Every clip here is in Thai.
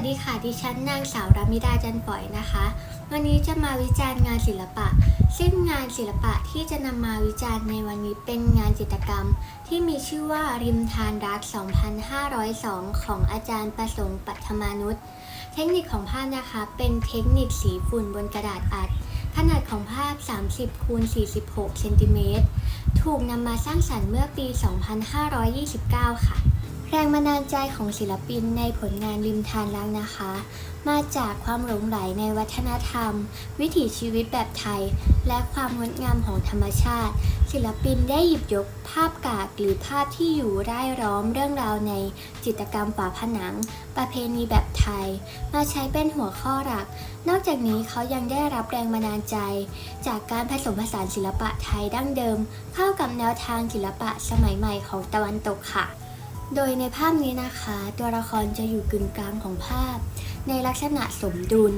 วัสดีค่ะ ดิฉันนางสาวรามิดาจันปล่อยนะคะ วันนี้จะมาวิจารณ์งานศิลปะ ซึ่งงานศิลปะที่จะนำมาวิจารณ์ในวันนี้เป็นงานจิตรกรรม ที่มีชื่อว่าริมทานรัก 2502 ของอาจารย์ประสงค์ปัทมานุษย์ เทคนิคของภาพนะคะ เป็นเทคนิคสีฝุ่นบนกระดาษอัด ขนาดของภาพ 30คูณ46เซนติเมตร ถูกนำมาสร้างสรรค์เมื่อปี 2529 ค่ะ แรงบันดาลใจของศิลปินในผลงานริมทานรักนะคะ มาจากความหลงไหลในวัฒนธรรม วิถีชีวิตแบบไทย และความงดงามของธรรมชาติ ศิลปินได้หยิบยกภาพกากหรือภาพที่อยู่ร่ายล้อมเรื่องราวในจิตรกรรมฝาผนัง ประเพณีแบบไทย มาใช้เป็นหัวข้อหลัก นอกจากนี้เขายังได้รับแรงบันดาลใจ จากการผสมผสานศิลปะไทยดั้งเดิม เข้ากับแนวทางศิลปะสมัยใหม่ของตะวันตกค่ะ โดยในภาพนี้นะคะ ตัวละครจะอยู่กึ่งกลางของภาพ ในลักษณะสมดุล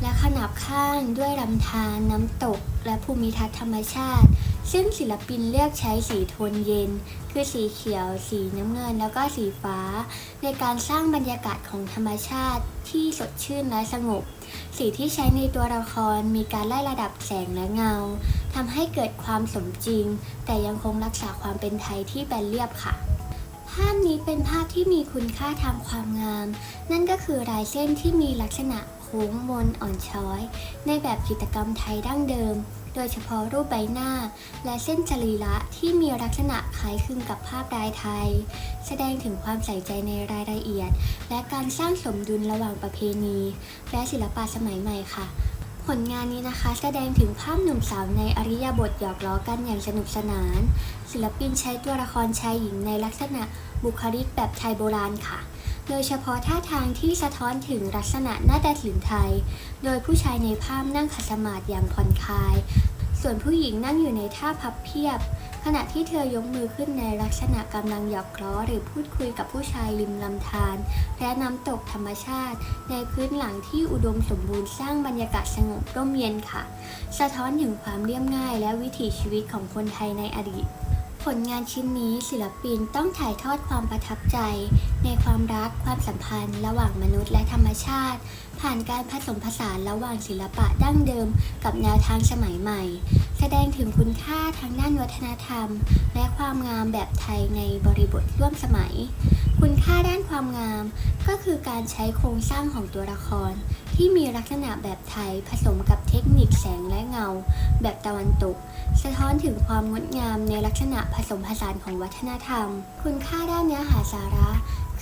และขนาบข้างด้วยลำธารน้ำตก และภูมิทัศน์ธรรมชาติ ซึ่งศิลปินเลือกใช้สีโทนเย็น คือสีเขียว สีน้ำเงิน แล้วก็สีฟ้า ในการสร้างบรรยากาศของธรรมชาติที่สดชื่นและสงบ สีที่ใช้ในตัวละครมีการไล่ระดับแสงและเงาทำให้เกิดความสมจริง แต่ยังคงรักษาความเป็นไทยที่แบนเรียบค่ะ ภาพนี้เป็นภาพที่มีคุณค่าทางความงาม นั่นก็คือลายเส้นที่มีลักษณะโค้งมนอ่อนช้อย ในแบบจิตรกรรมไทยดั้งเดิม โดยเฉพาะรูปใบหน้า และเส้นจรีระที่มีลักษณะคล้ายคลึงกับภาพลายไทย แสดงถึงความใส่ใจในรายละเอียด และการสร้างสมดุลระหว่างประเพณี และศิลปะสมัยใหม่ค่ะ ผลงานนี้นะคะแสดงถึงภาพหนุ่มสาวในอริยบทหยอกล้อกันอย่างสนุกสนาน ศิลปินใช้ตัวละครชายหญิงในลักษณะบุคลิกแบบไทยโบราณค่ะ โดยเฉพาะท่าทางที่สะท้อนถึงลักษณะหน้าตาถิ่นไทย โดยผู้ชายในภาพนั่งขัดสมาธิอย่างผ่อนคลาย ส่วนผู้หญิงนั่งอยู่ในท่าพับเพียบ ขณะที่เธอยกมือขึ้นในลักษณะกำลังหยอกล้อหรือพูดคุยกับผู้ชายริมลำธารและน้ำตกธรรมชาติ ในพื้นหลังที่อุดมสมบูรณ์สร้างบรรยากาศสงบร่มเย็นค่ะ สะท้อนถึงความเรียบง่ายและวิถีชีวิตของคนไทยในอดีต ผลงานชิ้นนี้ศิลปินต้องถ่ายทอดความประทับใจ ในความรักความสัมพันธ์ ระหว่างมนุษย์และธรรมชาติ ผ่านการผสมผสานระหว่างศิลปะดั้งเดิม กับแนวทางสมัยใหม่ แสดงถึงคุณค่าทางด้านวัฒนธรรม และความงามแบบไทยในบริบทร่วมสมัย คุณค่าด้านความงาม ก็คือการใช้โครงสร้างของตัวละคร ที่มีลักษณะแบบไทยผสมกับเทคนิคแสงและเงา แบบตะวันตก สะท้อนถึงความงดงามในลักษณะผสมผสานของวัฒนธรรม คุณค่าด้านเนื้อหาสาระ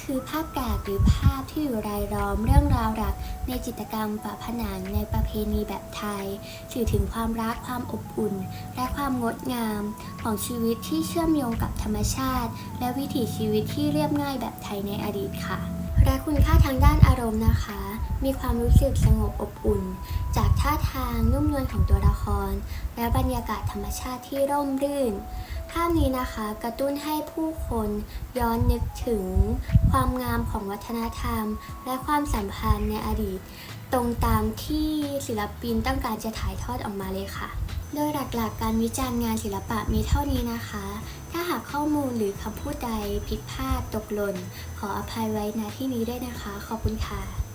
คือภาพกากหรือภาพที่อยู่รายล้อมเรื่องราวรัก ในจิตรกรรมฝาผนังในประเพณีแบบไทย สื่อถึงความรักความอบอุ่น และความงดงามของชีวิตที่เชื่อมโยงกับธรรมชาติ และวิถีชีวิตที่เรียบง่ายแบบไทยในอดีตค่ะ และคุณค่าทางด้านอารมณ์นะคะ มีความรู้สึกสงบอบอุ่น จากท่าทางนุ่มนวลของตัวละคร และบรรยากาศธรรมชาติที่ร่มรื่นาพนี้นะคะกระตุ้นให้ผู้คนย้อนนึกถึงความงามของวัฒนธรรม และความสัมพันธ์ในอดีต ตรงตามที่ศิลปินต้องการจะถ่ายทอดออกมาเลยค่ะ โดยหลักๆการวิจารณ์งานศิลปะมีเท่านี้นะคะ ถ้าหากข้อมูลหรือคำพูดใดผิดพลาดตกหล่น ขออภัยไว้ณที่นี้ด้วยนะคะ ขอบคุณค่ะ